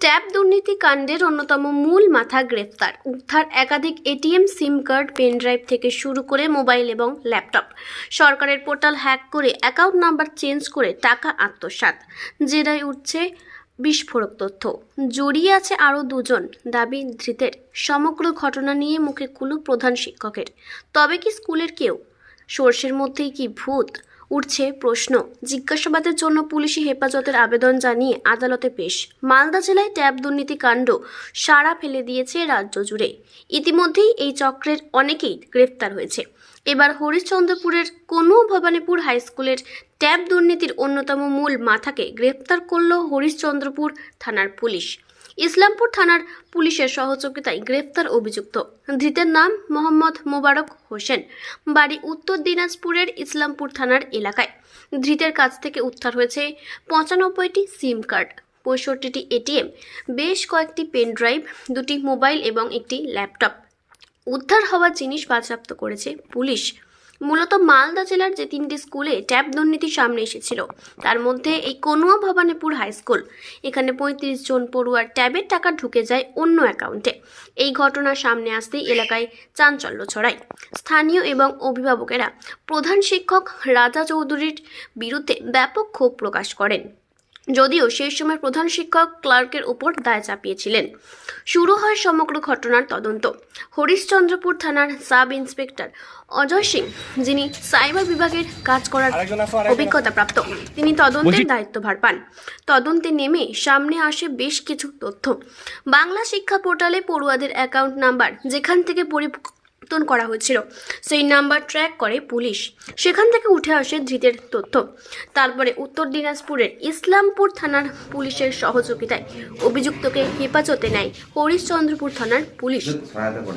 Tab দুর্নীতি কাণ্ডের অন্যতম মূল মাথা গ্রেফতার। উদ্ধার একাধিক ATM SIM card, pen drive থেকে শুরু করে মোবাইল এবং ল্যাপটপ। সরকারের পোর্টাল হ্যাক করে অ্যাকাউন্ট নাম্বার চেঞ্জ করে টাকা আত্মসাৎ। জেরায় উঠছে বিস্ফোরক তথ্য। জড়িয়ে আছে আরও দুজন, দাবি ধৃতের। সমগ্র ঘটনা নিয়ে মুখে কুলু প্রধান শিক্ষকের। তবে কি স্কুলের কেউ? সোর্সের মধ্যেই কি ভূত? উঠছে প্রশ্ন। জিজ্ঞাসাবাদের জন্য পুলিশি হেফাজতের আবেদন জানিয়ে আদালতে পেশ। মালদা জেলায় ট্যাব দুর্নীতি কাণ্ড সাড়া ফেলে দিয়েছে রাজ্য জুড়ে। ইতিমধ্যেই এই চক্রের অনেকেই গ্রেফতার হয়েছে। এবার হরিশ্চন্দ্রপুরের কোনো ভবানীপুর হাই স্কুলের ট্যাব দুর্নীতির অন্যতম মূল মাথাকে গ্রেফতার করল হরিশ্চন্দ্রপুর থানার পুলিশ। ইসলামপুর থানার পুলিশের সহযোগিতায় গ্রেফতার অভিযুক্ত। ধৃতের নাম মোহাম্মদ মোবারক হোসেন। বাড়ি উত্তর দিনাজপুরের ইসলামপুর থানার এলাকায়। ধৃতের কাছ থেকে উদ্ধার হয়েছে পঁচানব্বইটি সিম কার্ড, পঁয়ষট্টিটি এটিএম, বেশ কয়েকটি পেন ড্রাইভ, দুটি মোবাইল এবং একটি ল্যাপটপ। উদ্ধার হওয়া জিনিস বাজেয়াপ্ত করেছে পুলিশ। মূলত মালদা জেলার যে তিনটি স্কুলে ট্যাব দুর্নীতি সামনে এসেছিল, তার মধ্যে এই কনুয়া ভবানীপুর হাই স্কুল। এখানে পঁয়ত্রিশ জন পড়ুয়ার ট্যাবের টাকা ঢুকে যায় অন্য অ্যাকাউন্টে। এই ঘটনা সামনে আসতেই এলাকায় চাঞ্চল্য ছড়ায়। স্থানীয় এবং অভিভাবকেরা প্রধান শিক্ষক রাজা চৌধুরীর বিরুদ্ধে ব্যাপক ক্ষোভ প্রকাশ করেন। যদিও সেই সময় প্রধান শিক্ষক ক্লার্কের উপর দায় চাপিয়েছিলেন। শুরু হয় সমগ্র ঘটনার তদন্ত। হরিশ্চন্দ্রপুর থানার সাব ইন্সপেক্টর অজয় সিং যিনি সাইবার বিভাগের কাজ করার অভিজ্ঞতা প্রাপ্ত তিনি তদন্তের দায়িত্বভার পান। তদন্তে নেমে সামনে আসে বেশ কিছু তথ্য। বাংলা শিক্ষা পোর্টালে পড়ুয়াদের অ্যাকাউন্ট নাম্বার যেখান থেকে পরিবর্তন করা হয়েছিল। সেই নাম্বার ট্র্যাক করে পুলিশ। সেখান থেকে উঠে আসে ধৃতের তথ্য। তারপরে উত্তর দিনাজপুরের ইসলামপুর থানার পুলিশের সহযোগিতায় অভিযুক্তকে হেফাজতে নেয় হরিশ্চন্দ্রপুর থানার পুলিশ।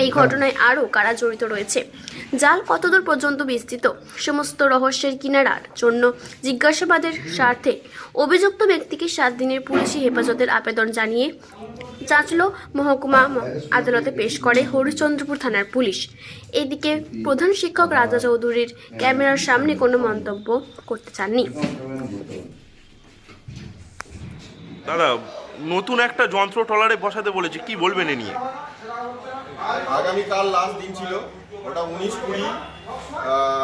এই ঘটনায় আরও কারা জড়িত রয়েছে? জাল কতদূর পর্যন্ত বিস্তৃত? সমস্ত রহস্যের কিনারার জন্য জিজ্ঞাসাবাদের স্বার্থে অভিযুক্ত ব্যক্তিকে সাত দিনের পুলিশি হেফাজতের আবেদন জানিয়ে চাঁচলো মহকুমা আদালতে পেশ করে হরিশ্চন্দ্রপুর থানার পুলিশ। এদিকে প্রধান শিক্ষক রাজা চৌধুরীর ক্যামেরার সামনে কোনো মন্তব্য করতে চাননি। দাদা নতুন একটা যন্ত্র টলারে বসাতে বলেছে কি বলবেন এ নিয়ে? আগামীকাল লাস্ট দিন ছিল ওটা উনিশ কুড়ি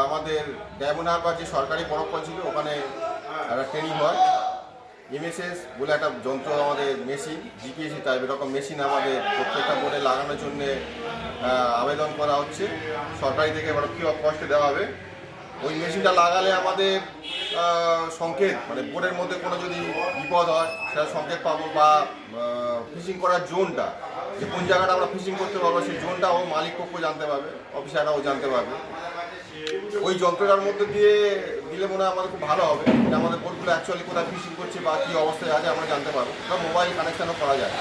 আমাদের ড্যামোনার বা যে সরকারি প্রকল্প ছিল ওখানে একটা ট্রেনিং হয়। এমএসএস বলে একটা যন্ত্র আমাদের মেশিন জিপিএসি টাইপ এরকম মেশিন আমাদের প্রত্যেকটা বোর্ডে লাগানোর জন্য আবেদন করা হচ্ছে। সরকারি থেকে এবার কী কষ্টে দেওয়া হবে? ওই মেশিনটা লাগালে আমাদের সংকেত মানে বোর্ডের মধ্যে কোনো যদি বিপদ হয়, সেটা সংকেত পাবো বা ফিশিং করার জোনটা, যে কোন জায়গাটা আমরা ফিশিং করতে পারব, সেই জোনটা ও মালিক পক্ষ জানতে পারবে অফিসাররাও জানতে পারবে। ওই যন্ত্রটার মধ্যে দিয়ে দিলে মনে হয় আমাদের খুব ভালো হবে। যে আমাদের বোর্ডগুলো অ্যাকচুয়ালি কোথায় ফিশিং করছে বা কী অবস্থায় আছে আমরা জানতে পারব। বা মোবাইল কানেকশানও করা যায়।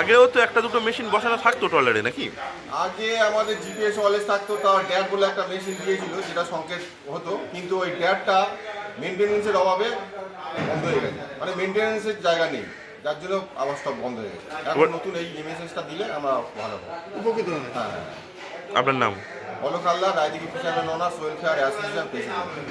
আগেও তো একটা দুটো মেশিন বসানো থাকতো টলারে নাকি? আগে আমাদের জিপিএস ওয়ালেস থাকতো তার ড্যাট বলে একটা মেশিন দিয়েছিল যেটা সংকেত হতো। কিন্তু ওই ড্যাটটা মেনটেনেন্সের অভাবে বন্ধ হয়ে গেছে। মানে মেনটেনেন্সের জায়গা নেই। যার জন্য আবার সব বন্ধ হয়ে গেছে। এখন নতুন এই এমএসএসটা দিলে আমরা ভালো হবে। উপকৃত হবে। হ্যাঁ হ্যাঁ। আপনার নাম? অলোক আল্লাহ Raidighi fisher honours welfare association president.